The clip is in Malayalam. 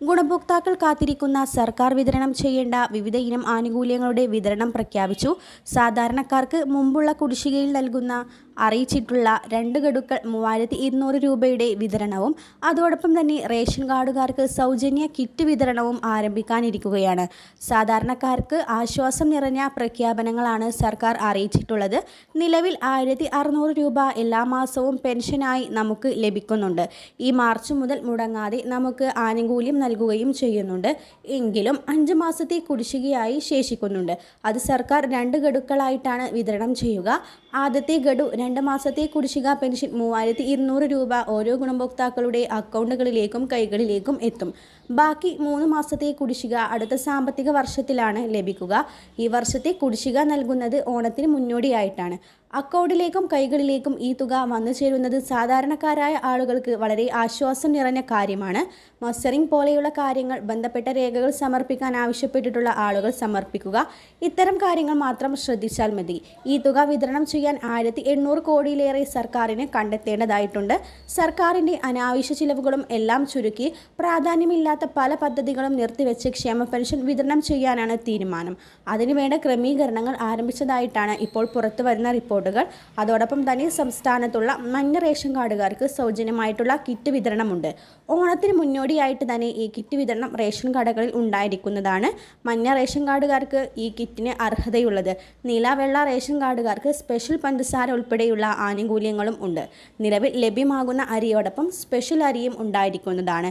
ഗുണഭോക്താക്കൾ കാത്തിരിക്കുന്ന സർക്കാർ വിതരണം ചെയ്യേണ്ട വിവിധ ഇനം ആനുകൂല്യങ്ങളുടെ വിതരണം പ്രഖ്യാപിച്ചു. സാധാരണക്കാർക്ക് മുമ്പുള്ള കുടിശ്ശികയിൽ നൽകുന്ന അറിയിച്ചിട്ടുള്ള രണ്ട് ഗഡുക്കൾ മൂവായിരത്തി ഇരുന്നൂറ് രൂപയുടെ വിതരണവും അതോടൊപ്പം തന്നെ റേഷൻ കാർഡുകാർക്ക് സൗജന്യ കിറ്റ് വിതരണവും ആരംഭിക്കാനിരിക്കുകയാണ്. സാധാരണക്കാർക്ക് ആശ്വാസം നിറഞ്ഞ പ്രഖ്യാപനങ്ങളാണ് സർക്കാർ അറിയിച്ചിട്ടുള്ളത്. നിലവിൽ ആയിരത്തി രൂപ എല്ലാ മാസവും പെൻഷനായി നമുക്ക് ലഭിക്കുന്നുണ്ട്. ഈ മാർച്ച് മുതൽ മുടങ്ങാതെ നമുക്ക് ആനുകൂല്യം നൽകുകയും ചെയ്യുന്നുണ്ട്. എങ്കിലും അഞ്ച് മാസത്തെ കുടിശ്ശികയായി ശേഷിക്കുന്നുണ്ട്. അത് സർക്കാർ രണ്ട് ഗഡുക്കളായിട്ടാണ് വിതരണം ചെയ്യുക. ആദ്യത്തെ ഗഡു രണ്ട് മാസത്തെ കുടിശ്ശിക പെൻഷൻ മൂവായിരത്തി ഇരുന്നൂറ് രൂപ ഓരോ ഗുണഭോക്താക്കളുടെ അക്കൗണ്ടുകളിലേക്കും കൈകളിലേക്കും എത്തും. ബാക്കി മൂന്ന് മാസത്തെ കുടിശ്ശിക അടുത്ത സാമ്പത്തിക വർഷത്തിലാണ് ലഭിക്കുക. ഈ വർഷത്തെ കുടിശ്ശിക നൽകുന്നത് ഓണത്തിന് മുന്നോടിയായിട്ടാണ്. അക്കൗണ്ടിലേക്കും കൈകളിലേക്കും ഈ തുക വന്നു ചേരുന്നത് സാധാരണക്കാരായ ആളുകൾക്ക് വളരെ ആശ്വാസം നിറഞ്ഞ കാര്യമാണ്. മസ്റ്ററിംഗ് പോലെയുള്ള കാര്യങ്ങൾ ബന്ധപ്പെട്ട രേഖകൾ സമർപ്പിക്കാൻ ആവശ്യപ്പെട്ടിട്ടുള്ള ആളുകൾ സമർപ്പിക്കുക. ഇത്തരം കാര്യങ്ങൾ മാത്രം ശ്രദ്ധിച്ചാൽ മതി. ഈ തുക വിതരണം ചെയ്യാൻ ആയിരത്തി എണ്ണൂറ് കോടിയിലേറെ സർക്കാരിന് കണ്ടെത്തേണ്ടതായിട്ടുണ്ട്. സർക്കാരിന്റെ അനാവശ്യ ചിലവുകളും എല്ലാം ചുരുക്കി പ്രാധാന്യമില്ലാത്ത പല പദ്ധതികളും നിർത്തിവെച്ച് ക്ഷേമ പെൻഷൻ വിതരണം ചെയ്യാനാണ് തീരുമാനം. അതിനുവേണ്ട ക്രമീകരണങ്ങൾ ആരംഭിച്ചതായിട്ടാണ് ഇപ്പോൾ പുറത്തു വരുന്ന റിപ്പോർട്ടുകൾ അതോടൊപ്പം തന്നെ സംസ്ഥാനത്തുള്ള മഞ്ഞ റേഷൻ കാർഡുകാർക്ക് സൗജന്യമായിട്ടുള്ള കിറ്റ് വിതരണമുണ്ട്. ഓണത്തിന് മുന്നോടിയായിട്ട് തന്നെ ഈ കിറ്റ് വിതരണം റേഷൻ കടകളിൽ ഉണ്ടായിരിക്കുന്നതാണ്. മഞ്ഞ റേഷൻ കാർഡുകാർക്ക് ഈ കിറ്റിന് അർഹതയുള്ളത്. നീല വെള്ള റേഷൻ കാർഡുകാർക്ക് സ്പെഷ്യൽ പഞ്ചസാര ഉൾപ്പെടെയുള്ള ആനുകൂല്യങ്ങളും ഉണ്ട്. നിലവിൽ ലഭ്യമാകുന്ന അരിയോടൊപ്പം സ്പെഷ്യൽ അരിയും ഉണ്ടായിരിക്കുന്നതാണ്.